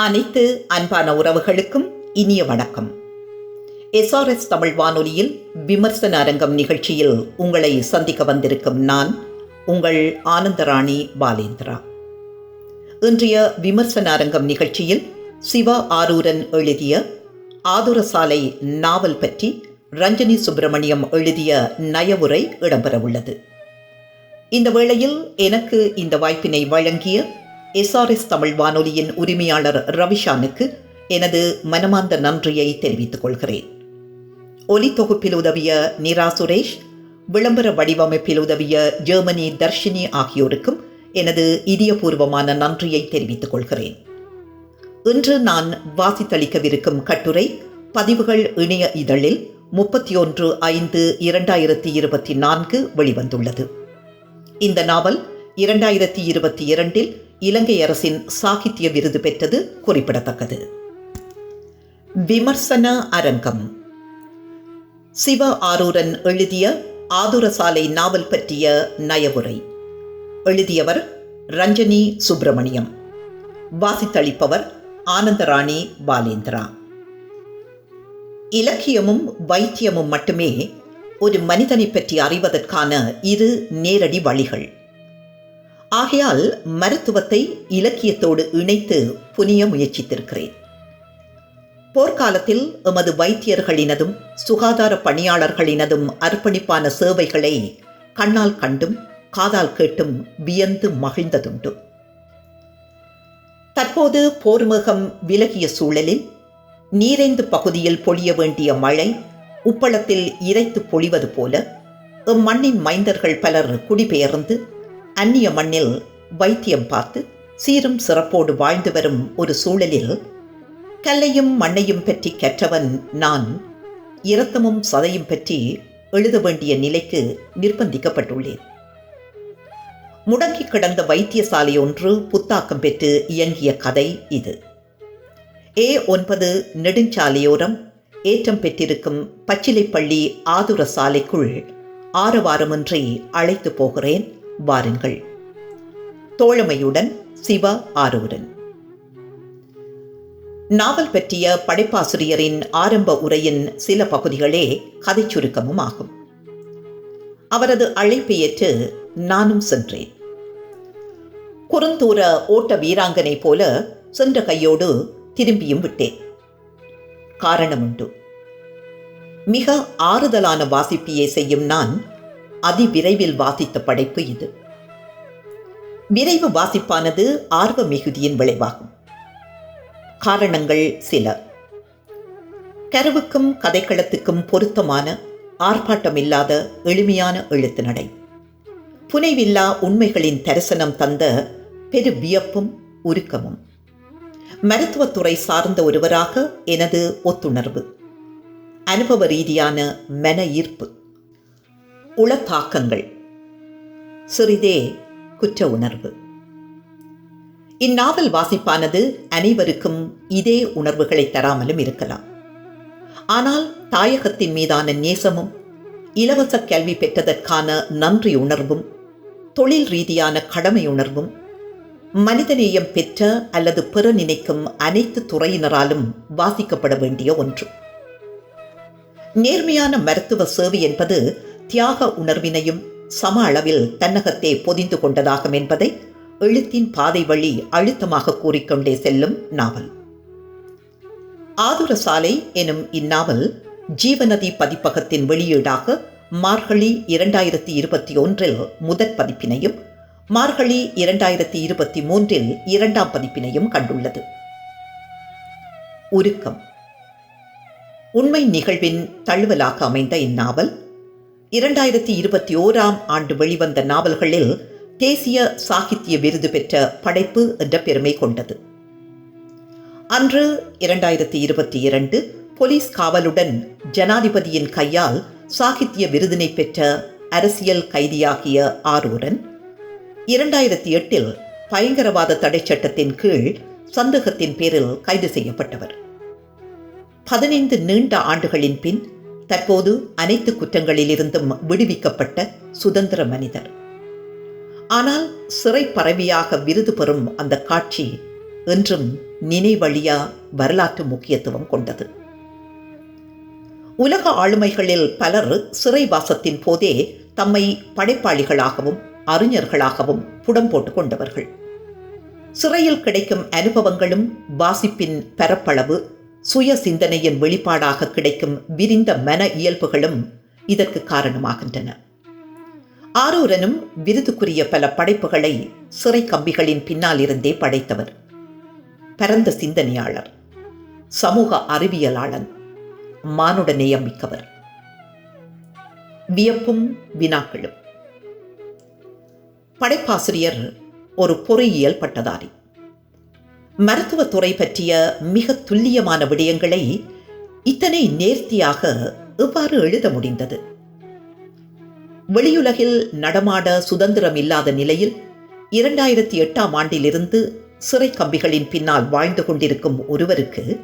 அனைத்து அன்பான உறவுகளுக்கும் இனிய வணக்கம். எஸ்ஆர்எஸ் தமிழ் வானொலியில் விமர்சன அரங்கம் நிகழ்ச்சியில் உங்களை சந்திக்க வந்திருக்கும் நான் உங்கள் ஆனந்தராணி பாலேந்திரா. இன்றைய விமர்சன அரங்கம் நிகழ்ச்சியில் சிவா ஆரூரன் எழுதிய ஆதுரசாலை நாவல் பற்றி ரஞ்சனி சுப்பிரமணியம் எழுதிய நயவுரை இடம்பெறவுள்ளது. இந்த வேளையில் எனக்கு இந்த வாய்ப்பினை வழங்கிய எஸ்ஆர்எஸ் தமிழ் வானொலியின் உரிமையாளர் ரவிஷானுக்கு எனது மனமார்ந்த நன்றியை தெரிவித்துக் கொள்கிறேன். ஒலி தொகுப்பில் உதவிய நிரா சுரேஷ் விளம்பர வடிவமைப்பில் உதவிய ஜெர்மனி தர்ஷினி ஆகியோருக்கும் எனது இதயபூர்வமான நன்றியை தெரிவித்துக் கொள்கிறேன். இன்று நான் வாசித்தளிக்கவிருக்கும் கட்டுரை பதிவுகள் இணைய இதழில் முப்பத்தி ஒன்று ஐந்து இரண்டாயிரத்தி இருபத்தி நான்கு வெளிவந்துள்ளது. இந்த நாவல் இரண்டாயிரத்தி இருபத்தி இரண்டில் இலங்கை அரசின் சாகித்ய விருது பெற்றது குறிப்பிடத்தக்கது. விமர்சன அரங்கம். சிவ ஆரூரன் எழுதிய ஆதுரசாலை நாவல் பற்றிய நயவுரை. எழுதியவர் ரஞ்சனி சுப்பிரமணியம். வாசித்தளிப்பவர் ஆனந்தராணி பாலேந்திரா. இலக்கியமும் வைத்தியமும் மட்டுமே ஒரு மனிதனை பற்றி அறிவதற்கான இரு நேரடி வழிகள். ஆகையால் மருத்துவத்தை இலக்கியத்தோடு இணைத்து புனிய முயற்சித்திருக்கிறேன். போர்க்காலத்தில் எமது வைத்தியர்களினதும் சுகாதார பணியாளர்களினதும் அர்ப்பணிப்பான சேவைகளை கண்ணால் கண்டும் காதால் கேட்டும் வியந்து மகிழ்ந்ததுண்டு. தற்போது போர்முகம் விலகிய சூழலில் நீரைந்து பகுதியில் பொழிய வேண்டிய மழை உப்பளத்தில் இறைத்து பொழிவது போல எம்மண்ணின் மைந்தர்கள் பலர் குடிபெயர்ந்து அந்நிய மண்ணில் வைத்தியம் பார்த்து சீரும் சிறப்போடு வாழ்ந்து வரும் ஒரு சூழலில் கல்லையும் மண்ணையும் பற்றி கற்றவன் நான் இரத்தமும் சதையும் பற்றி எழுத வேண்டிய நிலைக்கு நிர்பந்திக்கப்பட்டுள்ளேன். முடங்கி கிடந்த வைத்தியசாலை ஒன்று புத்தாக்கம் பெற்று இயங்கிய கதை இது. ஏ ஒன்பது நெடுஞ்சாலையோரம் ஏற்றம் பெற்றிருக்கும் பச்சிலைப்பள்ளி ஆதுர சாலைக்குள் ஆரவாரமின்றி அழைத்து போகிறேன். வாருங்கள். தோழமையுடன் சிவா ஆரூரன். நாவல் பற்றிய படைப்பாசிரியரின் ஆரம்ப உரையின் சில பகுதிகளே கதை சுருக்கமும் ஆகும் அவரது அழைப்பை ஏற்று நானும் சென்றேன். குறுந்தூர ஓட்ட வீராங்கனை போல சென்ற கையோடு திரும்பியும் விட்டேன். காரணமுண்டு. மிக ஆறுதலான வாசிப்பியை செய்யும் நான் அதிவிரைவில் வாசித்த படைப்பு இது. விரைவு வாசிப்பானது ஆர்வ மிகுதியின் விளைவாகும். காரணங்கள் சில. கருவுக்கும் கதைக்களத்துக்கும் பொருத்தமான ஆர்ப்பாட்டமில்லாத எளிமையான எழுத்து நடை. புனைவில்லா உண்மைகளின் தரிசனம் தந்த பெரு வியப்பும் உருக்கமும். மருத்துவத்துறை சார்ந்த ஒருவராக எனது ஒத்துணர்வு. அனுபவ ரீதியான மன ஈர்ப்பு உளத்தாக்கங்கள் சிறிதே குற்ற உணர்வு. இந்நாவல் வாசிப்பானது அனைவருக்கும் இதே உணர்வுகளை தராமலும் இருக்கலாம். ஆனால் தாயகத்தின் மீதான நேசமும் இலவச கல்வி பெற்றதற்கான நன்றி உணர்வும் தொழில் ரீதியான கடமை உணர்வும் மனிதநேயம் பெற்ற அல்லது பெற நினைக்கும் அனைத்து துறையினராலும் வாசிக்கப்பட வேண்டிய ஒன்று. நேர்மையான மருத்துவ சேவை என்பது தியாக உணர்வினையும் சம அளவில் தன்னகத்தே பொதிந்து கொண்டதாகும் என்பதை எழுத்தின் பாதை வழி அழுத்தமாக கூறிக்கொண்டே செல்லும் நாவல். ஆதுர சாலை எனும் இந்நாவல் ஜீவநதி பதிப்பகத்தின் வெளியீடாக மார்கழி இரண்டாயிரத்தி இருபத்தி ஒன்றில் முதற் பதிப்பினையும் மார்கழி இரண்டாயிரத்தி இருபத்தி மூன்றில் இரண்டாம் பதிப்பினையும் கண்டுள்ளது. உருக்கம். உண்மை நிகழ்வின் தழுவலாக அமைந்த இந்நாவல் இரண்டாயிரத்தி இருபத்தி ஓராம் ஆண்டு வெளிவந்த நாவல்களில் தேசிய சாகித்ய விருது பெற்ற படைப்பு என்ற பெருமை கொண்டது. அன்று இரண்டாயிரத்தி இருபத்தி இரண்டு போலீஸ் காவலுடன் ஜனாதிபதியின் கையால் சாகித்ய விருதினை பெற்ற அரசியல் கைதியாகிய ஆரூரன் இரண்டாயிரத்தி எட்டில் பயங்கரவாத தடை சட்டத்தின் கீழ் சந்தேகத்தின் பேரில் கைது செய்யப்பட்டவர். பதினைந்து நீண்ட ஆண்டுகளின் பின் தற்போது அனைத்து குற்றங்களிலிருந்தும் விடுவிக்கப்பட்ட சுதந்திர மனிதர். ஆனால் சிறை பறவையாக விருது பெறும் அந்த காட்சி என்றும் நினைவழியா வரலாற்று முக்கியத்துவம் கொண்டது. உலக ஆளுமைகளில் பலர் சிறைவாசத்தின் போதே தம்மை படைப்பாளிகளாகவும் அறிஞர்களாகவும் புடம் போட்டு கொண்டவர்கள். சிறையில் கிடைக்கும் அனுபவங்களும் வாசிப்பின் பரப்பளவு சுய சிந்தனையின் வெளிப்பாடாக கிடைக்கும் விரிந்த மன இயல்புகளும் இதற்கு காரணமாகின்றன. ஆரூரனும் விருதுக்குரிய பல படைப்புகளை சிறை கம்பிகளின் பின்னால் இருந்தே படைத்தவர். பரந்த சிந்தனையாளர் சமூக அறிவியலாளன் மானுட நேயம் மிக்கவர். வியப்பும் வினாக்களும். படைப்பாசிரியர் ஒரு பொறியியல் பட்டதாரி. மருத்துவத்துறை பற்றிய மிக துல்லியமான விடயங்களை இத்தனை நேர்த்தியாக எவ்வாறு எழுத முடிந்தது? வெளியுலகில் நடமாட சுதந்திரம் இல்லாத நிலையில் இரண்டாயிரத்தி எட்டாம் ஆண்டிலிருந்து சிறை கம்பிகளின் பின்னால் வாழ்ந்து கொண்டிருக்கும் ஒருவருக்கு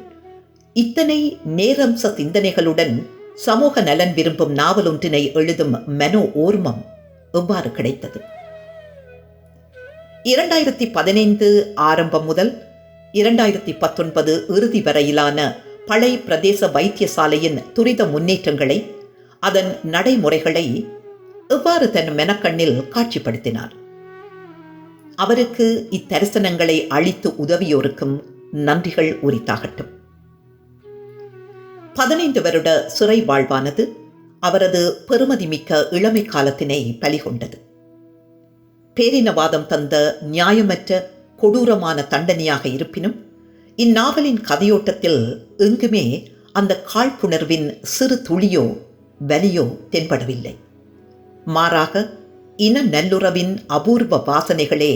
இத்தனை நேரம்ச சிந்தனைகளுடன் சமூக நலன் விரும்பும் நாவல் ஒன்றினை எழுதும் மனோ ஓர்மம் எவ்வாறு கிடைத்தது? இரண்டாயிரத்தி பதினைந்து ஆரம்பம் முதல் இரண்டாயிரத்தி பத்தொன்பது இறுதி வரையிலான பழை பிரதேச வைத்தியசாலையின் துரித முன்னேற்றங்களை அதன் நடைமுறைகளை எவ்வாறு தன் மெனக்கண்ணில் காட்சிப்படுத்தினார்? அவருக்கு இத்தரிசனங்களை அளித்து உதவியோருக்கும் நன்றிகள் உரித்தாகட்டும். பதினைந்து வருட சிறை வாழ்வானது அவரது பெருமதிமிக்க இளமை காலத்தினை பலிகொண்டது. பேரினவாதம் தந்த நியாயமற்ற கொடூரமான தண்டனையாக இருப்பினும் இந்நாவலின் கதையோட்டத்தில் எங்குமே அந்த காழ்ப்புணர்வின் சிறு துளியோ வலியோ தென்படவில்லை. மாறாக இன நல்லுறவின் அபூர்வ வாசனைகளே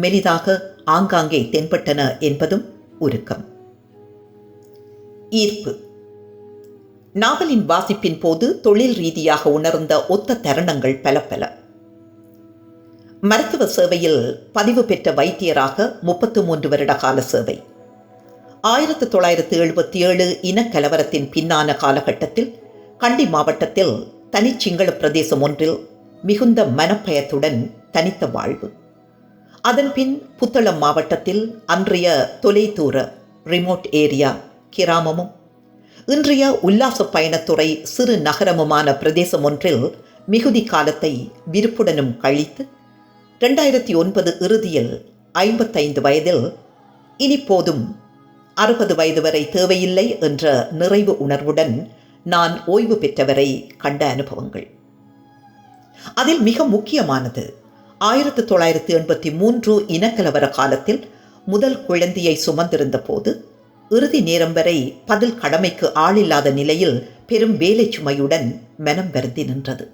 மெலிதாக ஆங்காங்கே தென்பட்டன என்பதும் உருக்கம். ஈர்ப்பு. நாவலின் வாசிப்பின் போது தொழில் ரீதியாக உணர்ந்த ஒத்த தருணங்கள் பல பல. மருத்துவ சேவையில் பதிவு பெற்ற வைத்தியராக முப்பத்து மூன்று வருட கால சேவை. ஆயிரத்து தொள்ளாயிரத்து எழுபத்தி ஏழு இனக்கலவரத்தின் பின்னான காலகட்டத்தில் கண்டி மாவட்டத்தில் தனிச்சிங்கள பிரதேசம் ஒன்றில் மிகுந்த மனப்பயத்துடன் தனித்த வாழ்வு. அதன்பின் புத்தளம் மாவட்டத்தில் அன்றைய தொலைதூர ரிமோட் ஏரியா கிராமமும் இன்றைய உல்லாச பயணத்துறை சிறு நகரமுமான பிரதேசம் ஒன்றில் மிகுதி காலத்தை விருப்புடனும் கழித்து ரெண்டாயிரத்தி ஒன்பது இறுதியில் ஐம்பத்தைந்து வயதில் இனி போதும் அறுபது வயது வரை தேவையில்லை என்ற நிறைவு உணர்வுடன் நான் ஓய்வு பெற்றவரை கண்ட அனுபவங்கள். அதில் மிக முக்கியமானது ஆயிரத்து தொள்ளாயிரத்து எண்பத்தி மூன்று இனக்கலவர காலத்தில் முதல் குழந்தையை சுமந்திருந்த போது இறுதி நேரம் வரை பதில் கடமைக்கு ஆளில்லாத நிலையில் பெரும் வேலை சுமையுடன் மனம் வருந்தி நின்றது.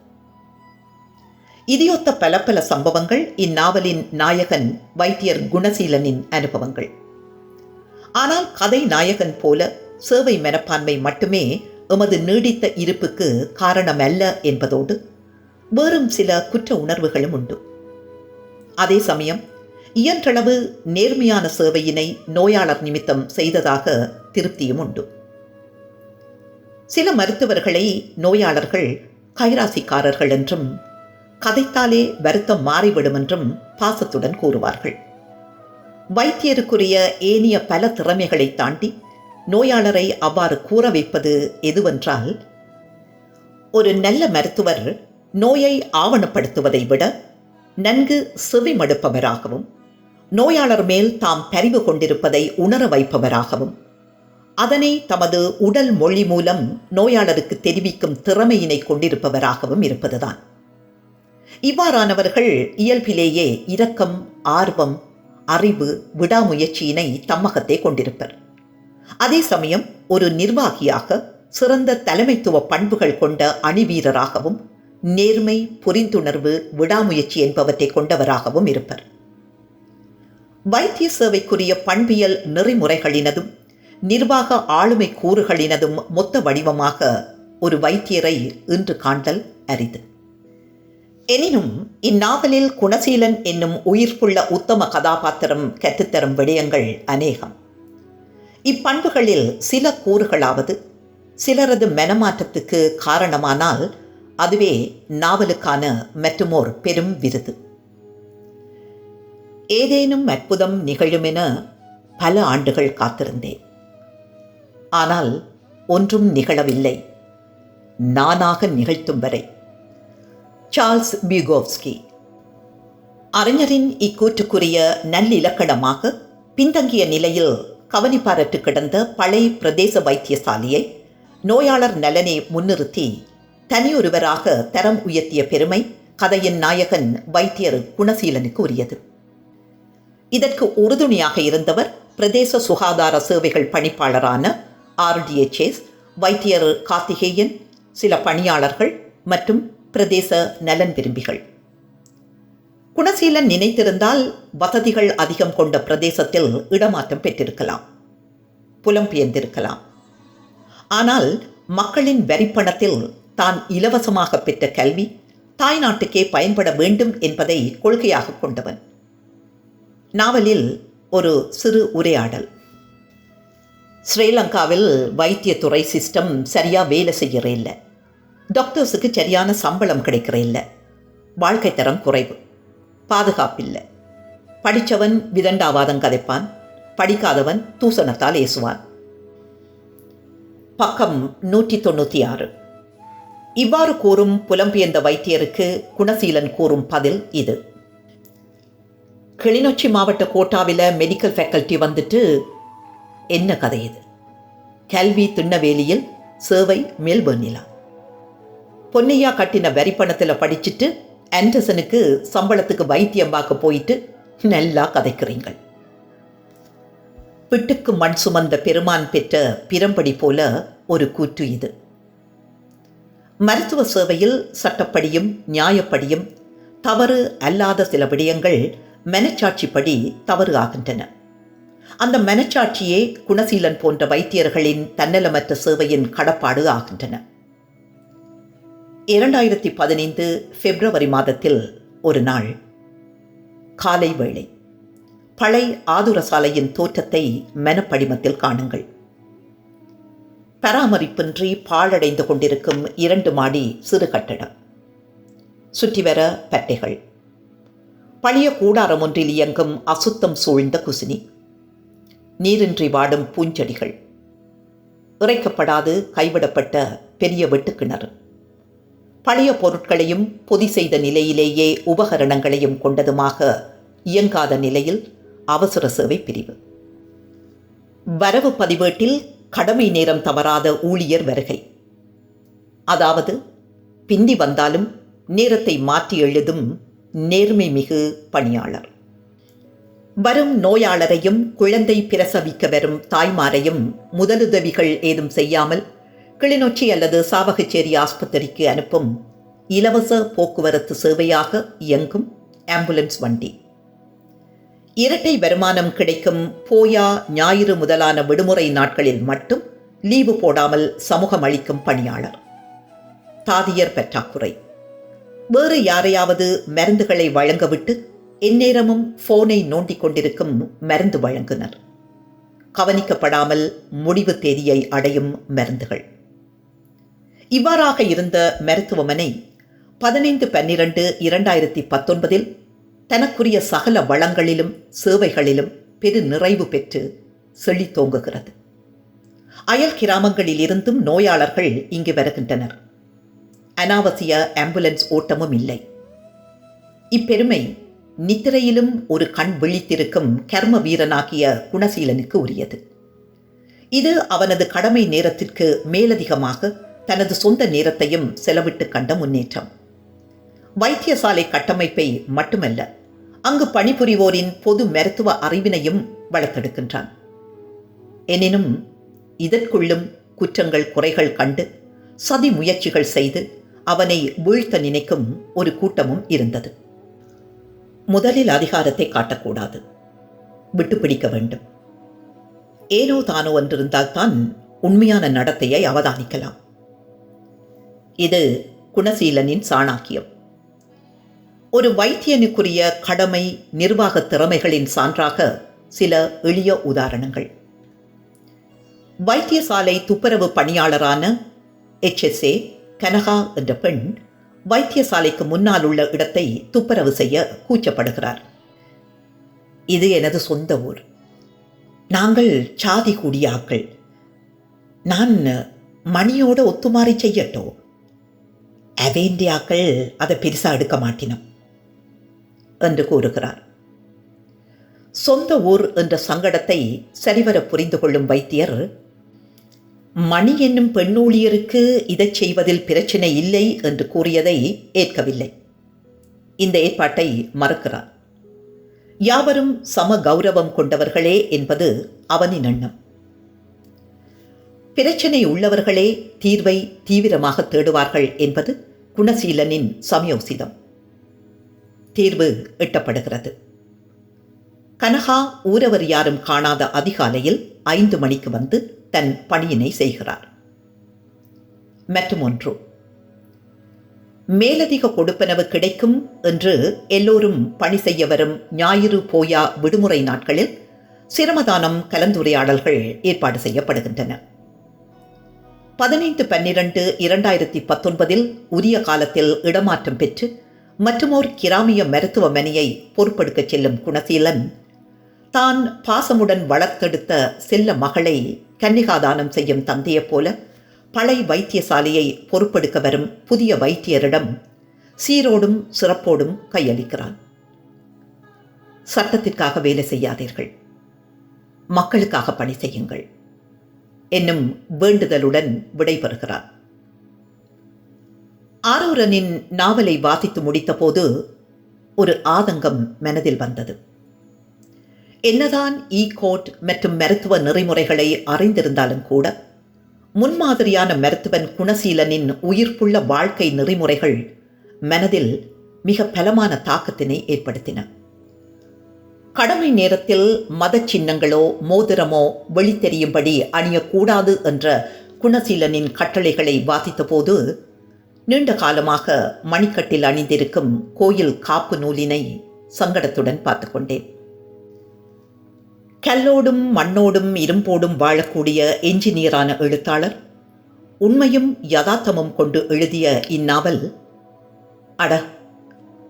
இதையொத்த பல பல சம்பவங்கள் இந்நாவலின் நாயகன் வைத்தியர் குணசீலனின் அனுபவங்கள். ஆனால் கதை நாயகன் போல சேவை மனப்பான்மை மட்டுமே எமது நீடித்த இருப்புக்கு காரணமல்ல என்பதோடு வேறும் சில குற்ற உணர்வுகளும் உண்டு. அதே சமயம் இயன்றளவு நேர்மையான சேவையினை நோயாளர் நிமித்தம் செய்ததாக திருப்தியும் உண்டு. சில மருத்துவர்களை நோயாளர்கள் கைராசிக்காரர்கள் என்றும் கதைத்தாலே வருத்தம் மாறிவிடும் என்றும் பாசத்துடன் கூறுவார்கள். வைத்தியருக்குரிய ஏனிய பல திறமைகளை தாண்டி நோயாளரை அவ்வாறு கூற வைப்பது எதுவென்றால் ஒரு நல்ல மருத்துவர் நோயை ஆவணப்படுத்துவதை விட நன்கு செவிமடுப்பவராகவும் நோயாளர் மேல் தாம் பரிவு கொண்டிருப்பதை உணர வைப்பவராகவும் அதனை தமது உடல் மொழி மூலம் நோயாளருக்கு தெரிவிக்கும் திறமையினை கொண்டிருப்பவராகவும் இருப்பதுதான். இவ்வாறானவர்கள் இயல்பிலேயே இரக்கம் ஆர்வம் அறிவு விடாமுயற்சியினை தம்மகத்தை கொண்டிருப்பர். அதே சமயம் ஒரு நிர்வாகியாக சிறந்த தலைமைத்துவ பண்புகள் கொண்ட அணிவீரராகவும் நேர்மை புரிந்துணர்வு விடாமுயற்சி என்பவற்றை கொண்டவராகவும் இருப்பர். வைத்திய சேவைக்குரிய பண்பியல் நெறிமுறைகளினதும் நிர்வாக ஆளுமை கூறுகளினதும் மொத்த வடிவமாக ஒரு வைத்தியரை இன்று காண்டல் அரிது. எனினும் இந்நாவலில் குணசீலன் என்னும் உயிர்ப்புள்ள உத்தம கதாபாத்திரம் கற்றுத்தரும் விடயங்கள் அநேகம். இப்பண்புகளில் சில கூறுகளாவது சிலரது மனமாற்றத்துக்கு காரணமானால் அதுவே நாவலுக்கான மற்றுமோர் பெரும் விருது. ஏதேனும் அற்புதம் நிகழுமென பல ஆண்டுகள் காத்திருந்தேன். ஆனால் ஒன்றும் நிகழவில்லை. நானாக நிகழ்த்தும் வரை. சார்ல்ஸ் பியூகோவ்ஸ்கி அறிஞரின் இக்கூற்றுக்குரிய நல்லிலக்கணமாக பின்தங்கிய நிலையில் கவனிப்பாரற்று கிடந்த பழைய பிரதேச வைத்தியசாலையை நோயாளர் நலனை முன்னிறுத்தி தனியொருவராக தரம் உயர்த்திய பெருமை கதையின் நாயகன் வைத்தியர் குணசீலனுக்கு உரியது. இதற்கு உறுதுணையாக இருந்தவர் பிரதேச சுகாதார சேவைகள் பணிப்பாளரான ஆர்டிஎச்எஸ் வைத்தியர் கார்த்திகேயன் சில பணியாளர்கள் மற்றும் பிரதேச நலன் விரும்பிகள். குணசீலன் நினைத்திருந்தால் வசதிகள் அதிகம் கொண்ட பிரதேசத்தில் இடமாற்றம் பெற்றிருக்கலாம். புலம்பெயர்ந்திருக்கலாம் ஆனால் மக்களின் வரிப்பணத்தில் தான் இலவசமாக பெற்ற கல்வி தாய்நாட்டுக்கே பயன்பட வேண்டும் என்பதை கொள்கையாக கொண்டவன். நாவலில் ஒரு சிறு உரையாடல். ஸ்ரீலங்காவில் வைத்தியத்துறை சிஸ்டம் சரியாக வேலை செய்கிற இல்லை. டாக்டர்ஸுக்கு சரியான சம்பளம் கிடைக்கிற இல்லை. வாழ்க்கை தரம் குறைவு. பாதுகாப்பில்லை. படித்தவன் விதண்டாவாதம் கதைப்பான். படிக்காதவன் தூசணத்தால் ஏசுவான். பக்கம் நூற்றி தொண்ணூற்றி ஆறு. இவ்வாறு கூறும் புலம்பெயர்ந்த வைத்தியருக்கு குணசீலன் கூறும் பதில் இது. கிளிநொச்சி மாவட்ட கோட்டாவில் மெடிக்கல் ஃபேக்கல்ட்டி வந்துட்டு என்ன கதை இது? கல்வி திண்ணவேலியில் சேவை மெல்பர்னிலா. பொன்னையா கட்டின வரிப்பணத்தில் படிச்சுட்டு ஆண்டர்சனுக்கு சம்பளத்துக்கு வைத்தியம் பார்க்க போயிட்டு நல்லா கதைக்கிறீங்கள். பிட்டுக்கு மண் சுமந்த பெருமான் பெற்ற பிரம்படி போல ஒரு கூற்று இது. மருத்துவ சேவையில் சட்டப்படியும் நியாயப்படியும் தவறு அல்லாத சில விடயங்கள் மனச்சாட்சிப்படி தவறு ஆகின்றன. அந்த மனச்சாட்சியே குணசீலன் போன்ற வைத்தியர்களின் தன்னலமற்ற சேவையின் கடப்பாடு ஆகின்றன. இரண்டாயிரத்தி பதினைந்து பிப்ரவரி மாதத்தில் ஒரு நாள். காலை வேளை. பழை ஆதுர சாலையின் தோற்றத்தை மெனப்படிமத்தில் காணுங்கள். பராமரிப்பின்றி பாழடைந்து கொண்டிருக்கும் இரண்டு மாடி சிறு கட்டடம். சுற்றிவர பட்டைகள். பழைய கூடாரம் ஒன்றில் இயங்கும் அசுத்தம் சூழ்ந்த குசினி. நீரின்றி வாடும் பூஞ்செடிகள். இறைக்கப்படாது கைவிடப்பட்ட பெரிய வெட்டுக்கிணறு. பழைய பொருட்களையும் பொதி செய்த நிலையிலேயே உபகரணங்களையும் கொண்டதுமாக இயங்காத நிலையில் அவசர சேவை பிரிவு. வரவு பதிவேட்டில் கடமை நேரம் தவறாத ஊழியர் வருகை. அதாவது பிந்தி வந்தாலும் நேரத்தை மாற்றி எழுதும் நேர்மை மிகு பணியாளர். வரும் நோயாளரையும் குழந்தை பிரசவிக்க வரும் தாய்மாரையும் முதலுதவிகள் ஏதும் செய்யாமல் கிளிநொச்சி அல்லது சாவகச்சேரி ஆஸ்பத்திரிக்கு அனுப்பும் இலவச போக்குவரத்து சேவையாக இயங்கும் ஆம்புலன்ஸ் வண்டி. இரட்டை வருமானம் கிடைக்கும் போயா ஞாயிறு முதலான விடுமுறை நாட்களில் மட்டும் லீவு போடாமல் சமூகம் அளிக்கும் பணியாளர். தாதியர் பற்றாக்குறை. வேறு யாரையாவது மருந்துகளை வழங்கவிட்டு எந்நேரமும் போனை நோண்டிக் கொண்டிருக்கும் மருந்து வழங்குனர். கவனிக்கப்படாமல் முடிவு தேதியை அடையும் மருந்துகள். இவ்வாறாக இருந்த மருத்துவமனை பதினைந்து பன்னிரண்டு இரண்டாயிரத்தி பத்தொன்பதில் தனக்குரிய சகல வளங்களிலும் சேவைகளிலும் பெரு நிறைவு பெற்று செழித்தோங்குகிறது அயல் கிராமங்களில் இருந்தும் நோயாளர்கள் இங்கு வருகின்றனர். அனாவசிய ஆம்புலன்ஸ் ஓட்டமும் இல்லை. இப்பெருமை நித்திரையிலும் ஒரு கண் விழித்திருக்கும் கர்ம வீரனாகிய குணசீலனுக்கு உரியது. இது அவனது கடமை நேரத்திற்கு மேலதிகமாக தனது சொந்த நேரத்தையும் செலவிட்டு கண்ட முன்னேற்றம். வைத்தியசாலை கட்டமைப்பை மட்டுமல்ல அங்கு பணிபுரிவோரின் பொது மருத்துவ அறிவினையும் வளர்த்தெடுக்கின்றான். எனினும் இதற்குள்ளும் குற்றங்கள் குறைகள் கண்டு சதி முயற்சிகள் செய்து அவனை வீழ்த்த நினைக்கும் ஒரு கூட்டமும் இருந்தது. முதலில் அதிகாரத்தை காட்டக்கூடாது. விட்டுப்பிடிக்க வேண்டும். ஏனோ தானோ என்றிருந்தால்தான் உண்மையான நடத்தையை அவதானிக்கலாம். இது குணசீலனின் சாணாக்கியம். ஒரு வைத்தியனுக்குரிய கடமை நிர்வாக திறமைகளின் சான்றாக சில எளிய உதாரணங்கள். வைத்தியசாலை துப்புரவு பணியாளரான எச்எஸ்ஏ கனகா என்ற பெண் வைத்தியசாலைக்கு முன்னால் உள்ள இடத்தை துப்புரவு செய்ய கூச்சப்படுகிறார். இது எனது சொந்த ஊர். நாங்கள் சாதி கூடிய ஆக்கள் நான் மணியோட ஒத்துமாறி செய்யட்டோ? அவேண்டியாக்கள் அதை பெருசாக எடுக்க மாட்டினோம் என்று கூறுகிறார். சொந்த ஊர் என்ற சங்கடத்தை சரிவர புரிந்து கொள்ளும் வைத்தியர் மணி என்னும் பெண்ணூழியருக்கு இதை செய்வதில் பிரச்சனை இல்லை என்று கூறியதை ஏற்கவில்லை. இந்த ஏற்பாட்டை மறுக்கிறார். யாவரும் சம கௌரவம் கொண்டவர்களே என்பது அவனின் எண்ணம். பிரச்சனை உள்ளவர்களே தீர்வை தீவிரமாக தேடுவார்கள் என்பது குணசீலனின் சமயோசிதம். தீர்வு எட்டப்படுகிறது. கனகா ஊரவர் யாரும் காணாத அதிகாலையில் ஐந்து மணிக்கு வந்து தன் பணியினை செய்கிறார். மற்றும் ஒன்று மேலதிக கொடுப்பனவு கிடைக்கும் என்று எல்லோரும் பணி செய்ய வரும் ஞாயிறு போயா விடுமுறை நாட்களில் சிரமதானம் கலந்துரையாடல்கள் ஏற்பாடு செய்யப்படுகின்றன. பதினைந்து பன்னிரண்டு இரண்டாயிரத்தி பத்தொன்பதில் உரிய காலத்தில் இடமாற்றம் பெற்று மற்றுமோர் கிராமிய மருத்துவமனையை பொறுப்பெடுக்கச் செல்லும் குணசீலன். தான் பாசமுடன் வளர்த்தெடுத்த செல்ல மகளை கன்னிகாதானம் செய்யும் தந்தையைப் போல பழைய வைத்தியசாலையை பொறுப்பெடுக்க வரும் புதிய வைத்தியரிடம் சீரோடும் சிறப்போடும் கையளிக்கிறான். சட்டத்திற்காக வேலை செய்யாதீர்கள். மக்களுக்காக பணி செய்யுங்கள். என்னும் வேண்டுதலுடன் விடைபெறுகிறார். ஆரூரனின் நாவலை வாசித்து முடித்தபோது ஒரு ஆதங்கம் மனதில் வந்தது. என்னதான் e ஈ கோட் மற்றும் மருத்துவ நெறிமுறைகளை அறிந்திருந்தாலும் கூட முன்மாதிரியான மருத்துவன் குணசீலனின் உயிர்ப்புள்ள வாழ்க்கை நெறிமுறைகள் மனதில் மிக பலமான தாக்கத்தினை ஏற்படுத்தின. கடமை நேரத்தில் மத சின்னங்களோ மோதிரமோ வெளித்தெரியும்படி அணியக்கூடாது என்ற குணசீலனின் கட்டளைகளை வாசித்தபோது நீண்ட காலமாக மணிக்கட்டில் அணிந்திருக்கும் கோயில் காப்பு நூலினை சங்கடத்துடன் பார்த்து கொண்டேன். கல்லோடும் மண்ணோடும் இரும்போடும் வாழக்கூடிய என்ஜினியரான எழுத்தாளர் உண்மையும் யதார்த்தமும் கொண்டு எழுதிய இந்நாவல் அட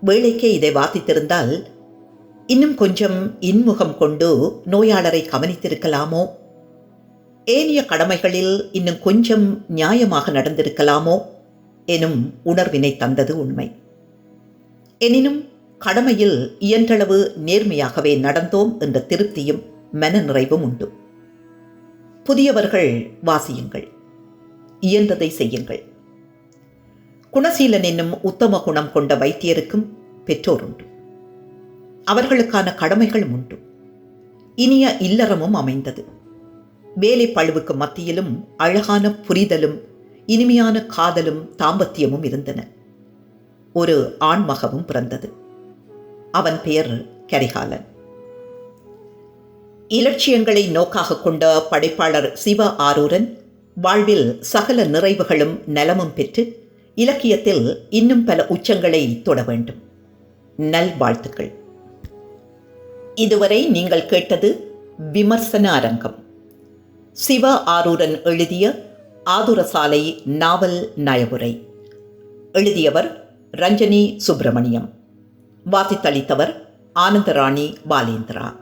வேலைக்கே இதை வாசித்திருந்தால் இன்னும் கொஞ்சம் இன்முகம் கொண்டு நோயாளரை கவனித்திருக்கலாமோ? ஏனைய கடமைகளில் இன்னும் கொஞ்சம் நியாயமாக நடந்திருக்கலாமோ? எனும் உணர்வினை தந்தது உண்மை. எனினும் கடமையில் இயன்றளவு நேர்மையாகவே நடந்தோம் என்ற திருப்தியும் மன நிறைவும் உண்டு. புதியவர்கள் வாசியுங்கள். இயன்றதை செய்யுங்கள். குணசீலன் என்னும் உத்தம குணம் கொண்ட வைத்தியருக்கும் பெற்றோருண்டு அவர்களுக்கான கடமைகளும் உண்டு. இனிய இல்லறமும் அமைந்தது. வேலை பழுவுக்கு மத்தியிலும் அழகான புரிதலும் இனிமையான காதலும் தாம்பத்தியமும் இருந்தன. ஒரு ஆண்மகவும் பிறந்தது. அவன் பெயர் கரிகாலன். இலட்சியங்களை நோக்காக கொண்ட படைப்பாளர் சிவ ஆரூரன் வாழ்வில் சகல நிறைவுகளும் நலமும் பெற்று இலக்கியத்தில் இன்னும் பல உச்சங்களை தொட வேண்டும். நல்வாழ்த்துக்கள். இதுவரை நீங்கள் கேட்டது விமர்சன அரங்கம். சிவ ஆரூரன் எழுதிய ஆதுரசாலை நாவல் நயவுரை. எழுதியவர் ரஞ்சனி சுப்பிரமணியம். வாசித்தளித்தவர் ஆனந்தராணி பாலேந்திரா.